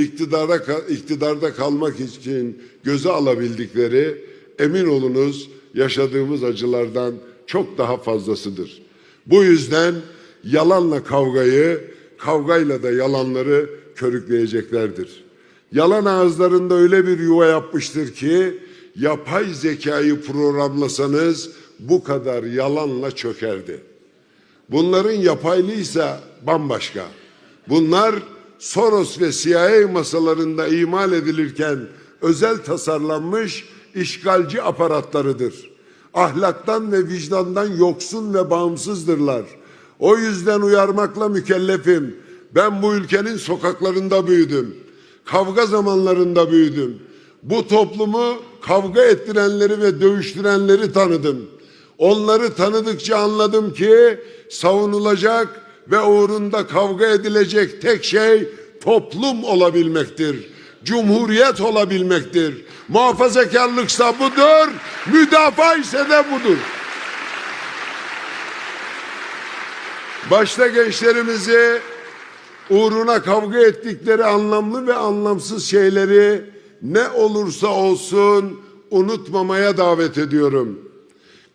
iktidara iktidarda kalmak için göze alabildikleri emin olunuz yaşadığımız acılardan çok daha fazlasıdır. Bu yüzden yalanla kavgayı, kavgayla da yalanları körükleyeceklerdir. Yalan ağızlarında öyle bir yuva yapmıştır ki yapay zekayı programlasanız bu kadar yalanla çökerdi. Bunların yapaylıysa bambaşka. Bunlar Soros ve CIA masalarında imal edilirken özel tasarlanmış işgalci aparatlarıdır. Ahlaktan ve vicdandan yoksun ve bağımsızdırlar. O yüzden uyarmakla mükellefim. Ben bu ülkenin sokaklarında büyüdüm. Kavga zamanlarında büyüdüm. Bu toplumu kavga ettirenleri ve dövüştürenleri tanıdım. Onları tanıdıkça anladım ki savunulacak ve uğrunda kavga edilecek tek şey toplum olabilmektir. Cumhuriyet olabilmektir. Muhafazakarlıksa budur, müdafaa ise de budur. Başta gençlerimizi uğruna kavga ettikleri anlamlı ve anlamsız şeyleri ne olursa olsun unutmamaya davet ediyorum.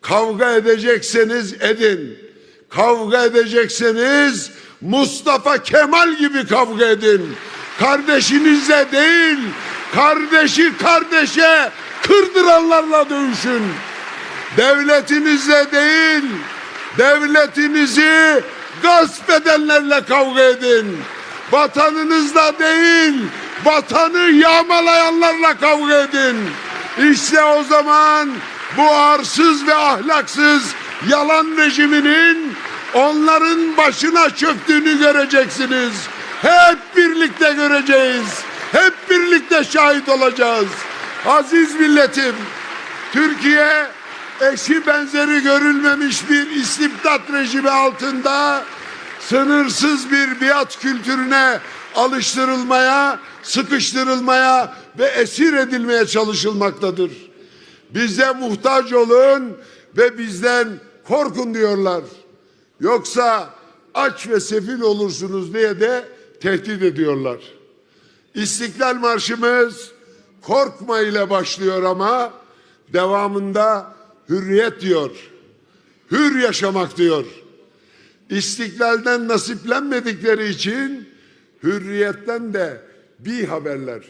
Kavga edecekseniz edin. Kavga edecekseniz Mustafa Kemal gibi kavga edin. Kardeşinizle değil, kardeşi kardeşe kırdıranlarla dövüşün. Devletinizle değil, devletinizi gasp edenlerle kavga edin. Vatanınızla değil, vatanı yağmalayanlarla kavga edin. İşte o zaman bu arsız ve ahlaksız yalan rejiminin onların başına çöktüğünü göreceksiniz. Hep birlikte göreceğiz. Hep birlikte şahit olacağız. Aziz milletim, Türkiye eşi benzeri görülmemiş bir istibdat rejimi altında sınırsız bir biat kültürüne alıştırılmaya, sıkıştırılmaya ve esir edilmeye çalışılmaktadır. Bize muhtaç olun ve bizden korkun diyorlar. Yoksa aç ve sefil olursunuz diye de tehdit ediyorlar. İstiklal Marşımız korkma ile başlıyor ama devamında hürriyet diyor. Hür yaşamak diyor. İstiklalden nasiplenmedikleri için hürriyetten de bir haberler.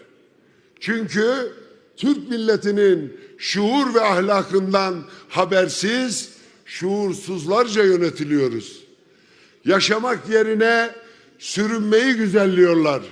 Çünkü Türk milletinin şuur ve ahlakından habersiz, şuursuzlarca yönetiliyoruz. Yaşamak yerine sürünmeyi güzelliyorlar.